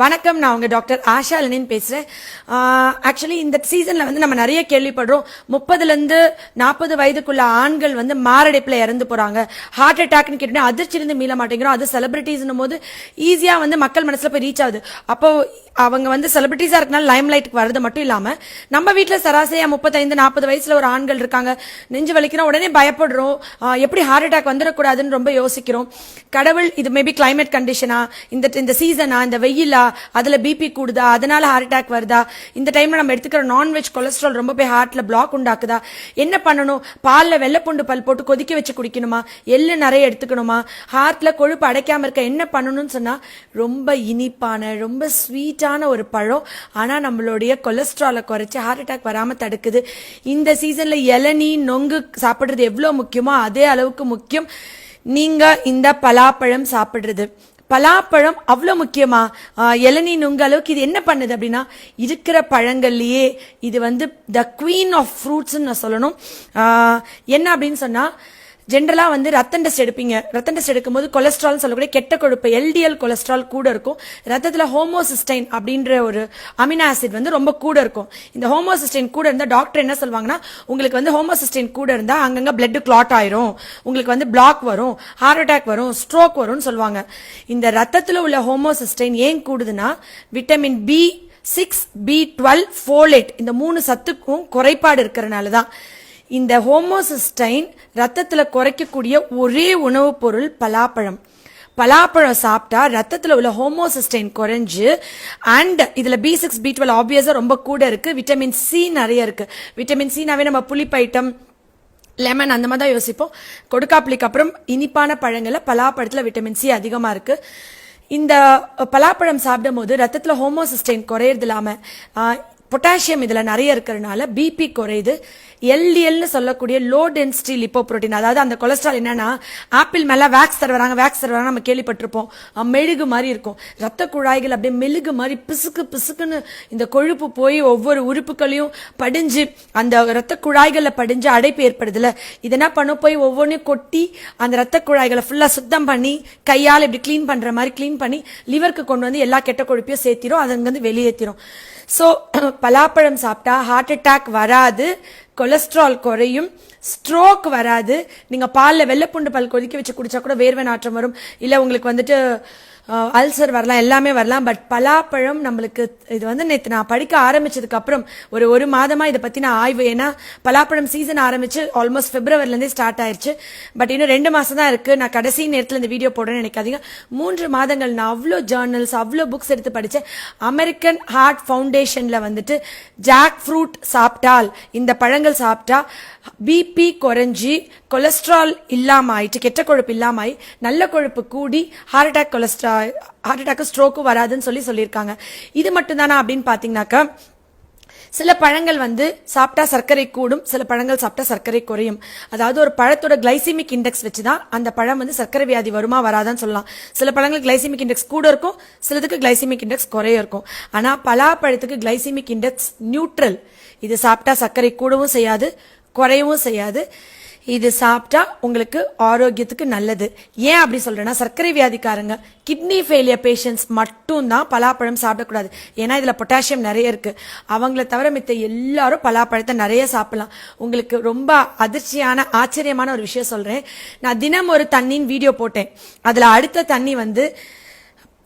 வணக்கம் நான் உங்கள் டாக்டர் ஆஷா லெனின் பேசுகிறேன் ஆக்சுவலி இந்த சீசனில் வந்து நம்ம நிறைய கேள்விப்படுறோம். முப்பதுலேருந்து நாற்பது வயதுக்குள்ள ஆண்கள் வந்து மாரடைப்பில் இறந்து போகிறாங்க ஹார்ட் அட்டாக்னு கேட்டோன்னா அதிர்ச்சியிலிருந்து மீள மாட்டேங்கிறோம். அது செலிபிரிட்டிஸ்னும் போது ஈஸியாக வந்து மக்கள் மனசில் போய் ரீச் ஆகுது. அப்போது அவங்க வந்து செலிபிரிட்டிஸாக இருக்கனால லைம் லைட்டுக்கு வர்றது மட்டும் இல்லாமல் நம்ம வீட்டில் சராசரியாக முப்பத்தைந்து நாற்பது வயசில் ஒரு ஆண்கள் இருக்காங்க. நெஞ்சு வலிக்கிறோம் உடனே பயப்படுறோம். எப்படி ஹார்ட் அட்டாக் வந்துடக்கூடாதுன்னு ரொம்ப யோசிக்கிறோம். கடவுள் இது மேபி கிளைமேட் கண்டிஷனா இந்த இந்த சீசனா இந்த வெயிலா அதில் பிபி கூடுதா? அதனால ஹார்ட் அட்டாக் வருதா? இந்த டைமில் நம்ம எடுத்துக்கிற நான்வெஜ் கொலஸ்ட்ரால் ரொம்ப போய் ஹார்ட்டில் பிளாக் உண்டாக்குதா? என்ன பண்ணணும்? பாலில் வெள்ளைப்பூண்டு பல் போட்டு கொதிக்க வச்சு குடிக்கணுமா? எள்ளு நிறைய எடுத்துக்கணுமா? ஹார்ட்டில் கொழுப்பு அடைக்காமல் இருக்க என்ன பண்ணணும்னு சொன்னால் ரொம்ப இனிப்பான ரொம்ப ஸ்வீட்டான ஒரு பழம். ஆனால் நம்மளுடைய கொலஸ்ட்ராலை குறைச்சி ஹார்ட் அட்டாக் வராமல் தடுக்குது. இந்த சீசனில் இளநீ நொங்கு சாப்பிட்றது எவ்வளோ முக்கியமோ அதே அளவுக்கு முக்கியம். நீங்கள் இந்த பலாப்பழம் சாப்பிட்றது. பலாப்பழம் அவ்வளோ முக்கியமா? ஆஹ் இளநீ நுங்க அளவுக்கு இது என்ன பண்ணுது அப்படின்னா இருக்கிற பழங்கள்லையே இது வந்து த குவீன் ஆஃப் ஃப்ரூட்ஸ்ன்னு நான் சொல்லணும். என்ன அப்படின்னு சொன்னால் ஜென்ரலாக வந்து ரத்தம் டெஸ்ட் எடுப்பீங்க. ரத்தம் டெஸ்ட் எடுக்கும்போது கொலஸ்ட்ரால் சொல்லக்கூடிய கெட்ட கொழுப்பு எல்டிஎல் கொலஸ்ட்ரால் கூட இருக்கும். ரத்தத்தில் ஹோமோசிஸ்டைன் அப்படின்ற ஒரு அமினோ ஆசிட் வந்து ரொம்ப கூட இருக்கும். இந்த ஹோமோசிஸ்டைன் கூட இருந்தால் டாக்டர் என்ன சொல்லுவாங்கன்னா உங்களுக்கு வந்து ஹோமோசிஸ்டைன் கூட இருந்தால் அங்கங்கே பிளட் கிளாட் ஆயிரும். உங்களுக்கு வந்து பிளாக் வரும் ஹார்ட் அட்டாக் வரும் ஸ்ட்ரோக் வரும்னு சொல்லுவாங்க. இந்த ரத்தத்தில் உள்ள ஹோமோசிஸ்டைன் ஏன் கூடுதுன்னா vitamin B six B twelve folate இந்த மூணு சத்துக்கும் குறைபாடு இருக்கிறனால தான் இந்த ஹோமோசிஸ்டைன் ரத்தத்தில் குறைக்கக்கூடிய ஒரே உணவுப் பொருள் பலாப்பழம். பலாப்பழம் சாப்பிட்டா ரத்தத்தில் உள்ள ஹோமோசிஸ்டைன் குறைஞ்சு அண்ட் இதில் பி சிக்ஸ் பி டுவெல் ஆப்வியஸாக ரொம்ப கூட இருக்குது விட்டமின் சி நிறைய இருக்குது விட்டமின் சினாவே நம்ம புளிப்பு ஐட்டம் லெமன் அந்த மாதிரி தான் யோசிப்போம். கொடுக்காப்புளிக்கு அப்புறம் இனிப்பான பழங்களில் பலாப்பழத்தில் விட்டமின் சி அதிகமாக இருக்குது இந்த பலாப்பழம் சாப்பிடும் போது ஹோமோசிஸ்டைன் குறையறது இல்லாமல் பொட்டாசியம் இதில் நிறைய இருக்கிறதுனால பிபி குறையுது. எல்டிஎல்னு சொல்லக்கூடிய லோ டென்சிட்டி லிப்போப்ரோட்டீன் அதாவது அந்த கொலஸ்ட்ரால் என்னன்னா ஆப்பிள் மேலே வேக்ஸ் தருவாங்க வேக்ஸ் தருவாங்க நம்ம கேள்விப்பட்டிருப்போம். மெழுகு மாதிரி இருக்கும். ரத்த குழாய்கள் அப்படியே மெழுகு மாதிரி பிசுக்கு பிசுக்குன்னு இந்த கொழுப்பு போய் ஒவ்வொரு உறுப்புகளையும் படிஞ்சு அந்த ரத்த குழாய்களில் படிஞ்சு அடைப்பு ஏற்படுதுல. இது என்ன பண்ணும்? போய் ஒவ்வொன்றையும் கொட்டி அந்த ரத்த குழாய்களை ஃபுல்லாக சுத்தம் பண்ணி கையால் இப்படி க்ளீன் பண்ணுற மாதிரி க்ளீன் பண்ணி லிவருக்கு கொண்டு வந்து எல்லா கெட்ட கொழுப்பையும் சேர்த்திரும் அது அங்கேருந்து வெளியேற்றிரும் ஸோ பலாப்பழம் சாப்பிட்டா ஹார்ட் அட்டாக் வராது கொலஸ்ட்ரால் குறையும் ஸ்ட்ரோக் வராது. நீங்கள் பாலில் வெள்ளைப்பூண்டு பால் கொதிக்க வச்சு குடித்தா கூட வேர்வை நாற்றம் வரும். இல்லை உங்களுக்கு வந்துட்டு அல்சர் வரலாம் எல்லாமே வரலாம். பட் பலாப்பழம் நம்மளுக்கு இது வந்து நேற்று நான் படிக்க ஆரம்பிச்சதுக்கு அப்புறம் ஒரு ஒரு மாதமாக இதை பற்றின நான் ஆய்வு ஏன்னா பலாப்பழம் சீசன் ஆரம்பிச்சு ஆல்மோஸ்ட் பிப்ரவரிலேருந்தே ஸ்டார்ட் ஆயிடுச்சு பட் இன்னும் ரெண்டு மாதம் தான் இருக்குது நான் கடைசி நேரத்தில் இந்த வீடியோ போடுறேன்னு நினைக்காதீங்க. மூன்று மாதங்கள் நான் அவ்வளோ ஜேர்னல்ஸ் அவ்வளோ புக்ஸ் எடுத்து படித்தேன் அமெரிக்கன் ஹார்ட் ஃபவுண்டேஷனில் வந்துட்டு ஜாக் ஃப்ரூட் சாப்பிட்டால் இந்த பழங்கள் சாப்பிட்டா பிபி குறைஞ்சி கொலஸ்ட்ரால் இல்லாம ஆயிட்டு கெட்ட கொழுப்பு இல்லாம ஆயி நல்ல கொழுப்பு கூடி heart attack cholesterol heart attack ஸ்ட்ரோக்கும் வராதுன்னு சொல்லி சொல்லியிருக்காங்க. இது மட்டும்தானா அப்படின்னு பார்த்தீங்கன்னாக்கா சில பழங்கள் வந்து சாப்பிட்டா சர்க்கரை கூடும் சில பழங்கள் சாப்பிட்டா சர்க்கரை குறையும். அதாவது ஒரு பழத்தோட கிளைசிமிக் இண்டெக்ஸ் வச்சு தான் அந்த பழம் வந்து சர்க்கரை வியாதி வருமா வராதான்னு சொல்லலாம். சில பழங்கள் கிளைசிமிக் இண்டெக்ஸ் கூட இருக்கும் சிலதுக்கு கிளைசிமிக் இண்டெக்ஸ் குறைய இருக்கும். ஆனால் பலாப்பழத்துக்கு கிளைசிமிக் இண்டெக்ஸ் நியூட்ரல் இது சாப்பிட்டா சர்க்கரை கூடவும் செய்யாது குறையவும் செய்யாது. இது சாப்பிட்டா உங்களுக்கு ஆரோக்கியத்துக்கு நல்லது. ஏன் அப்படி சொல்றேன்னா சர்க்கரை வியாதிக்காரங்க கிட்னி ஃபெயிலியர் பேஷண்ட்ஸ் மட்டும் தான் பலாப்பழம் சாப்பிடக்கூடாது. ஏன்னா இதுல பொட்டாசியம் நிறைய இருக்கு. அவங்கள தவிர மித்த எல்லாரும் பலாப்பழத்தை நிறைய சாப்பிடலாம். உங்களுக்கு ரொம்ப அதிர்ச்சியான ஆச்சரியமான ஒரு விஷயம் சொல்றேன். நான் தினம் ஒரு தண்ணின்னு வீடியோ போட்டேன். அதுல அடுத்த தண்ணி வந்து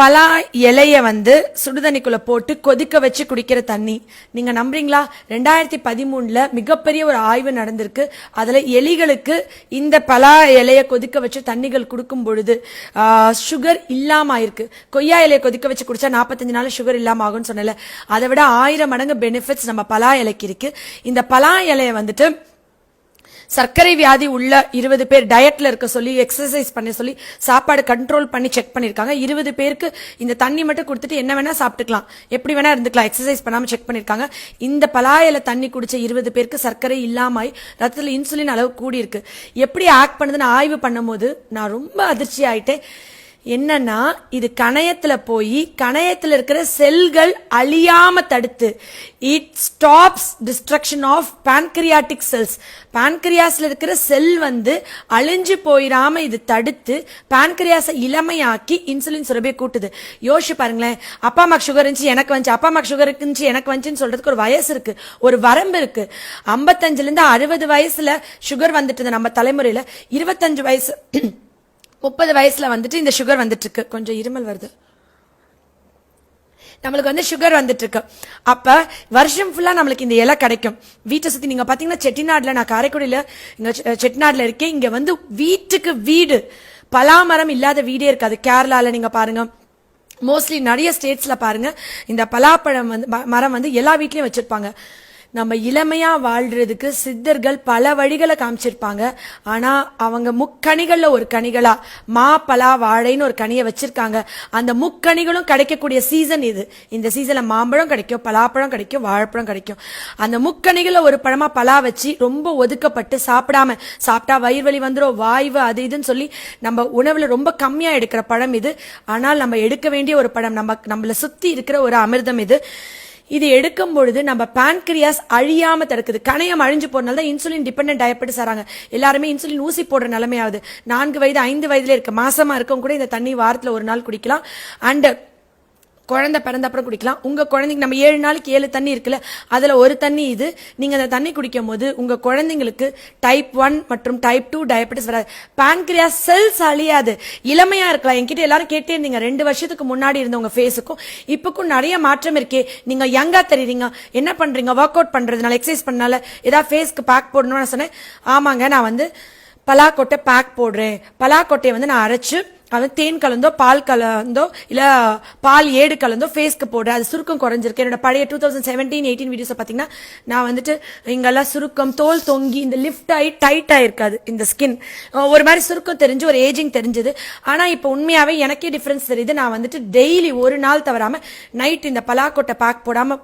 பலா இலைய வந்து சுடுதண்ணிக்குள்ள போட்டு கொதிக்க வச்சு குடிக்கிற தண்ணி. நீங்க நம்புறீங்களா? ரெண்டாயிரத்தி பதிமூணுல மிகப்பெரிய ஒரு ஆய்வு நடந்திருக்கு. அதுல எலிகளுக்கு இந்த பலா இலைய கொதிக்க வச்சு தண்ணிகள் கொடுக்கும் பொழுது சுகர் இல்லாம ஆயிருக்கு கொய்யா இலையை கொதிக்க வச்சு குடிச்சா நாற்பத்தஞ்சு நாள் சுகர் இல்லாம ஆகும்னு சொன்னல அதை விட ஆயிரம் மடங்கு பெனிஃபிட்ஸ் நம்ம பலா இலைக்கு இருக்கு. இந்த பலா இலைய வந்துட்டு சர்க்கரை வியாதி உள்ள இருபது பேர் டயட்ல இருக்க சொல்லி எக்ஸசைஸ் பண்ண சொல்லி சாப்பாடு கண்ட்ரோல் பண்ணி செக் பண்ணிருக்காங்க. இருபது பேருக்கு இந்த தண்ணி மட்டும் கொடுத்துட்டு என்ன வேணா சாப்பிட்டுக்கலாம். எப்படி வேணா இருந்துக்கலாம். எக்ஸசைஸ் பண்ணாம செக் பண்ணிருக்காங்க. இந்த பலாயில தண்ணி குடிச்ச இருபது பேருக்கு சர்க்கரை இல்லாமல் ரத்தத்தில் இன்சுலின் அளவு கூடி இருக்கு எப்படி ஆக்ட் பண்ணுதுன்னு ஆய்வு பண்ணும்போது நான் ரொம்ப அதிர்ச்சி ஆயிட்டேன். என்னன்னா இது கணையத்துல போய் கணையத்துல இருக்கிற செல்கள் அழியாம தடுத்து it stops destruction of pancreatic cells பான்க்ரியாஸில் இருக்கிற செல் வந்து அழிஞ்சு போயிடாம இது தடுத்து பான்கிரியாஸை இளமையாக்கி இன்சுலின் சுரபியை கூட்டுது. யோசிச்சு பாருங்களேன் அப்பா அம்மாக்கு சுகர் இருந்துச்சு எனக்கு வந்துச்சு. அப்பா அம்மாக்கு சுகர் இருந்துச்சு எனக்கு வந்துச்சுன்னு சொல்றதுக்கு ஒரு வயசு இருக்கு. ஒரு வரம்பு இருக்கு. ஐம்பத்தஞ்சுல இருந்து அறுபது வயசுல சுகர் வந்துட்டு நம்ம தலைமுறையில. இருபத்தஞ்சு வயசு முப்பது வயசில் வந்துட்டு இந்த சுகர் வந்துட்டுருக்கு. கொஞ்சம் இருமல் வருது. நம்மளுக்கு வந்து சுகர் வந்துட்டுருக்கு. அப்போ வருஷம் ஃபுல்லாக நம்மளுக்கு இந்த இலை கிடைக்கும். வீட்டை சுற்றி நீங்கள் பார்த்தீங்கன்னா செட்டிநாட்டில் நான் காரைக்குடியில் இங்கே செ- இருக்கேன். இங்கே வந்து வீட்டுக்கு வீடு. பலாமரம் இல்லாத வீடே இருக்காது. கேரளாவில் நீங்கள் பாருங்கள் மோஸ்ட்லி நிறைய ஸ்டேட்ஸில் பாருங்கள் இந்த பலாப்பழம் வந்து ம- மரம் வந்து எல்லா வீட்லேயும் வச்சுருப்பாங்க. நம்ம இளமையாக வாழ்கிறதுக்கு சித்தர்கள் பல வழிகளை காமிச்சிருப்பாங்க. ஆனால் அவங்க முக்கணிகளில் ஒரு கனிகளா மா பலா வாழைன்னு ஒரு கனியை வச்சிருக்காங்க. அந்த முக்கணிகளும் கிடைக்கக்கூடிய சீசன் இது. இந்த சீசனில் மாம்பழம் கிடைக்கும் பலாப்பழம் கிடைக்கும் வாழைப்பழம் கிடைக்கும். அந்த முக்கணிகளில் ஒரு பழமாக பலா வச்சு ரொம்ப ஒதுக்கப்பட்டு சாப்பிடாம சாப்பிட்டா வயிறு வலி வந்துடும் வாய்வு அது இதுன்னு சொல்லி நம்ம உணவில் ரொம்ப கம்மியாக எடுக்கிற பழம் இது. ஆனால் நம்ம எடுக்க வேண்டிய ஒரு பழம் நம்ம நம்மள சுற்றி இருக்கிற ஒரு அமிர்தம் இது. இது எடுக்கும் பொழுது நம்ம பான்கிரியாஸ் அழியாம தடுக்குது. கணையம் அழிஞ்சு போறனால தான் இன்சுலின் டிபெண்டன்ட் டயபெட்டிஸ் ஆறாங்க. எல்லாருமே இன்சுலின் ஊசி போடுற நிலைமையாவது நான்கு வயது ஐந்து வயதுல இருக்க மாசமா இருக்கவங்க கூட இந்த தண்ணி வாரத்தில் ஒரு நாள் குடிக்கலாம். அண்ட் குழந்தை பிறந்த அப்புறம் குடிக்கலாம். உங்கள் குழந்தைங்க நம்ம ஏழு நாளைக்கு ஏழு தண்ணி இருக்குல்ல அதில் ஒரு தண்ணி இது. நீங்கள் அந்த தண்ணி குடிக்கும் போது உங்கள் குழந்தைங்களுக்கு டைப் ஒன் மற்றும் டைப் டூ டயபெட்டிஸ் வராது. பான்கிரியாஸ் செல்ஸ் அழியாது இளமையாக இருக்கலாம். என்கிட்ட எல்லாரும் கேட்டே இருந்தீங்க. ரெண்டு வருஷத்துக்கு முன்னாடி இருந்த உங்கள் ஃபேஸுக்கும் இப்போக்கும் நிறைய மாற்றம் இருக்கே. நீங்கள் யங்காக தெரியுறீங்க. என்ன பண்ணுறீங்க ஒர்க் அவுட் பண்ணுறதுனால எக்ஸசைஸ் பண்ணால ஏதாவது ஃபேஸ்க்கு பேக் போடணும்னு சொன்னேன். ஆமாங்க நான் வந்து பலாக்கொட்டை பேக் போடுறேன். பலாக்கொட்டையை வந்து நான் அரைச்சு அது தேன் கலந்தோ பால் கலந்தோ இல்லை பால் ஏடு கலந்தோ ஃபேஸ்க்கு போடுற அது சுருக்கம் குறைஞ்சிருக்கு. என்னோட பழைய டூ தௌசண்ட் செவன்டீன் எயிட்டீன் வீடியோஸை பார்த்தீங்கன்னா நான் வந்துட்டு இங்கெல்லாம் சுருக்கம் தோல் தொங்கி இந்த லிஃப்ட் ஆகி டைட் ஆகிருக்காது இந்த ஸ்கின் ஒரு மாதிரி சுருக்கம் தெரிஞ்சு ஒரு ஏஜிங் தெரிஞ்சது. ஆனால் இப்போ உண்மையாகவே எனக்கே டிஃப்ரென்ஸ் தெரியுது. நான் வந்துட்டு டெய்லி ஒரு நாள் தவறாமல் நைட் இந்த பலாக்கொட்டை பேக் போடாமல்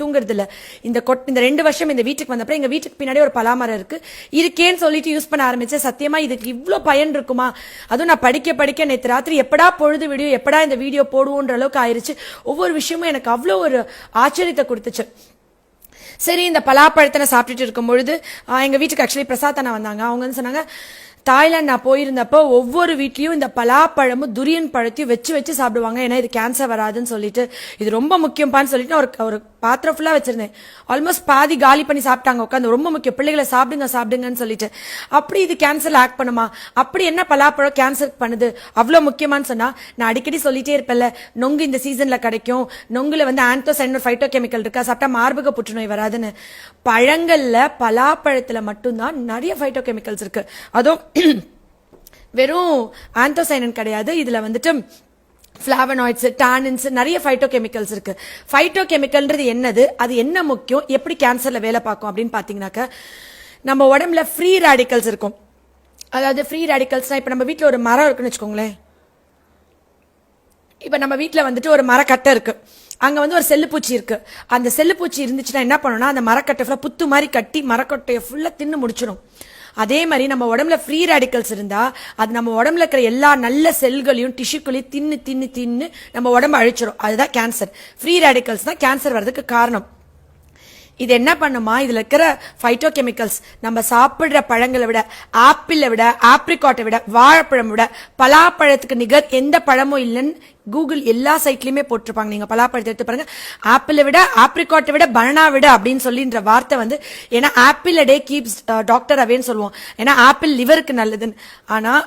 தூங்குறதில்ல. இந்த கொட் இந்த ரெண்டு வருஷம் இந்த வீட்டுக்கு வந்தப்பறம் எங்கள் வீட்டுக்கு பின்னாடி ஒரு பலாமரம் இருக்கு. இருக்கேன்னு சொல்லிட்டு யூஸ் பண்ண ஆரம்பிச்சேன். சத்தியமா இதுக்கு இவ்வளோ பயன் இருக்குமா? அதுவும் நான் படிக்க படிக்க நேற்று ராத்திரி எப்படா பொழுது வீடியோ எப்படா இந்த வீடியோ போடுவோன்ற அளவுக்கு ஆயிடுச்சு ஒவ்வொரு விஷயமும் எனக்கு அவ்வளோ ஒரு ஆச்சரியத்தை கொடுத்துச்சு. சரி இந்த பலாப்பழத்தை நான் சாப்பிட்டுட்டு இருக்கும் பொழுது எங்கள் வீட்டுக்கு ஆக்சுவலி பிரசாத் அண்ணா வந்தாங்க. அவங்க வந்து சொன்னாங்க தாய்லாந்து நான் போயிருந்தப்போ ஒவ்வொரு வீட்லேயும் இந்த பலாப்பழமும் துரியன் பழத்தையும் வச்சு வச்சு சாப்பிடுவாங்க. ஏன்னா இது கேன்சர் வராதுன்னு சொல்லிட்டு இது ரொம்ப முக்கியம்பான்னு சொல்லிட்டு நான் ஒரு ஒரு பாத்திரம் ஃபுல்லாக வச்சிருந்தேன். ஆல்மோஸ்ட் பாதி காலி பண்ணி சாப்பிட்டாங்க. உட்காந்து ரொம்ப முக்கியம். பிள்ளைகளை சாப்பிடுங்க சாப்பிடுங்கன்னு சொல்லிட்டு. அப்படி இது கேன்சர் ஆக்ட் பண்ணுமா? அப்படி என்ன பலாப்பழம் கேன்சர் பண்ணுது? அவ்வளோ முக்கியமான்னு சொன்னால் நான் அடிக்கடி சொல்லிட்டே இருப்பேன்ல நொங்கு இந்த சீசனில் கிடைக்கும். நொங்குல வந்து ஆந்தோசைன் ஃபைட்டோ கெமிக்கல் இருக்கா? சாப்பிட்டா மார்பக புற்றுநோய் வராதுன்னு. பழங்களில் பலாப்பழத்தில் மட்டும்தான் நிறைய ஃபைட்டோ கெமிக்கல்ஸ் இருக்கு. அதுவும் வெறும் ஆந்தோசைனன் கிடையாது. இதில் வந்துட்டு ஃபிளாவனாய்ட்ஸ் டானின்ஸ் நிறைய ஃபைட்டோ கெமிக்கல்ஸ் இருக்கு. ஃபைட்டோ கெமிக்கல்ன்றது என்னது? அது என்ன முக்கியம்? எப்படி கேன்சர்ல வேலை பார்க்கும் அப்படின்னு பாத்தீங்கன்னாக்க நம்ம உடம்புல ஃப்ரீ ரேடிக்கல்ஸ் இருக்கும். அதாவது ஃப்ரீ ரேடிக்கல்ஸ்னா இப்போ நம்ம வீட்டில் ஒரு மரம் இருக்குன்னு வச்சுக்கோங்களேன். இப்போ நம்ம வீட்டில் வந்துட்டு ஒரு மரக்கட்டை இருக்கு. அங்கே வந்து ஒரு செல்லுப்பூச்சி இருக்கு. அந்த செல்லுப்பூச்சி இருந்துச்சுன்னா என்ன பண்ணணும்னா அந்த மரக்கட்டை ஃபுல்லாக புத்து மாதிரி கட்டி மரக்கட்டையை ஃபுல்லாக தின்னு முடிச்சிடும் அதே மாதிரி நம்ம உடம்புல ஃப்ரீ ரேடிக்கல்ஸ் இருந்தால் அது நம்ம உடம்புல இருக்கிற எல்லா நல்ல செல்களையும் டிஷ்யூக்களையும் தின்னு தின்னு தின்னு நம்ம உடம்பு அழிச்சிடும் அதுதான் கேன்சர் ஃப்ரீ ரேடிக்கல்ஸ் தான் கேன்சர் வர்றதுக்கு காரணம். இது என்ன பண்ணுமா? இதில் இருக்கிற ஃபைட்டோ கெமிக்கல்ஸ் நம்ம சாப்பிட்ற பழங்களை விட ஆப்பிளை விட ஆப்ரிகாட்டை விட வாழைப்பழம் விட பலாப்பழத்துக்கு நிகர் எந்த பழமும் இல்லைன்னு கூகுள் எல்லா சைட்லையுமே போட்டிருப்பாங்க. நீங்கள் பலாப்பழத்தை எடுத்து பாருங்க. ஆப்பிளை விட ஆப்ரிகாட்டை விட பனானா விட அப்படின்னு சொல்லின்ற வார்த்தை வந்து ஏன்னா ஆப்பிள் டே கீப்ஸ் டாக்டர் அவேன்னு சொல்லுவோம். ஏன்னா ஆப்பிள் லிவருக்கு நல்லதுன்னு. ஆனால்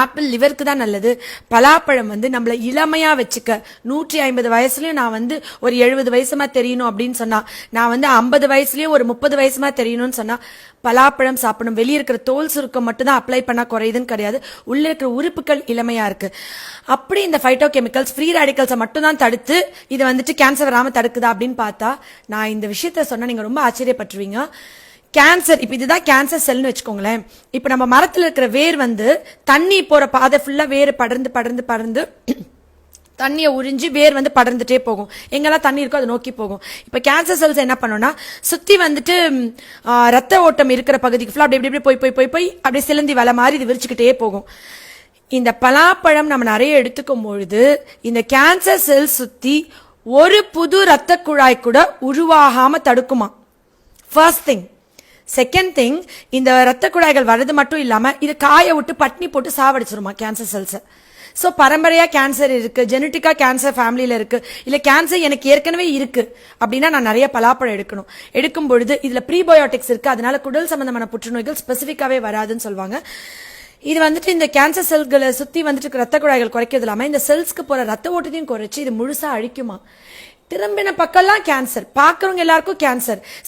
ஆப்பிள் லிவருக்கு தான் நல்லது. பலாப்பழம் வந்து நம்மளை இளமையாக வச்சுக்க. நூற்றி ஐம்பது வயசுலேயும் நான் வந்து ஒரு எழுபது வயசுமா தெரியணும் அப்படின்னு சொன்னால் நான் வந்து ஐம்பது வயசுலேயும் ஒரு முப்பது வயசுமா தெரியணும்னு சொன்னால் பலாப்பழம் சாப்பிடணும். வெளியே இருக்கிற தோல் சுருக்கம் மட்டும் தான் அப்ளை பண்ணால் குறையுதுன்னு கிடையாது. உள்ளே இருக்கிற உறுப்புகள் இளமையாக இருக்குது அப்படி இந்த ஃபைட்டோ கெமிக்கல்ஸ் ஃப்ரீ ரேடிக்கல்ஸை மட்டும் தான் தடுத்து இதை வந்துட்டு கேன்சர் வராமல் தடுக்குதா அப்படின்னு பார்த்தா நான் இந்த விஷயத்த சொன்னால் நீங்கள் ரொம்ப ஆச்சரியப்பட்டுருவீங்க. கேன்சர் இப்போ இதுதான் கேன்சர் செல்னு வச்சுக்கோங்களேன். இப்போ நம்ம மரத்தில் இருக்கிற வேர் வந்து தண்ணி போகிற பாதை ஃபுல்லாக வேர் படர்ந்து படர்ந்து படர்ந்து தண்ணியை உறிஞ்சி வேர் வந்து படர்ந்துட்டே போகும். எங்கெல்லாம் தண்ணி இருக்கோ அதை நோக்கி போகும். இப்போ கேன்சர் செல்ஸ் என்ன பண்ணும்னா சுற்றி வந்துட்டு ரத்த ஓட்டம் இருக்கிற பகுதிக்கு ஃபுல்லாக அப்படி இப்படி போய் போய் போய் போய் அப்படியே சிலந்தி வலை மாதிரி இது விரிச்சுக்கிட்டே போகும். இந்த பலாப்பழம் நம்ம நிறைய எடுத்துக்கும் பொழுது இந்த கேன்சர் செல் சுற்றி ஒரு புது ரத்த குழாய் கூட உருவாகாமல் தடுக்குமா ஃபர்ஸ்ட் திங் செகண்ட் திங் இந்த ரத்த குழாய்கள் வர்றது மட்டும் இல்லாமல் இது காய விட்டு பட்னி போட்டு சாவடிச்சிருமா கேன்சர் செல்ஸை ஸோ பரம்பரையாக கேன்சர் இருக்குது ஜெனட்டிக்காக கேன்சர் ஃபேமிலியில் இருக்குது இல்லை கேன்சர் எனக்கு ஏற்கனவே இருக்குது அப்படின்னா நான் நிறைய பலாப்பழம் எடுக்கணும். எடுக்கும் பொழுது இதில் ப்ரீபயோட்டிக்ஸ் இருக்குது அதனால குடல் சம்பந்தமான புற்றுநோய்கள் ஸ்பெசிஃபிக்காகவே வராதுன்னு சொல்லுவாங்க. இது வந்துட்டு இந்த கேன்சர் செல்களை சுற்றி வந்துட்டு ரத்த குழாய்கள் குறைக்கிறது இல்லாமல் இந்த செல்ஸ்க்கு போகிற ரத்த ஓட்டத்தையும் குறைச்சி இது முழுசாக அழிக்குமா? திரும்பின பக்கம்லாம் கேன்சர் பார்க்குறவங்க எல்லாருக்கும் கேன்சர்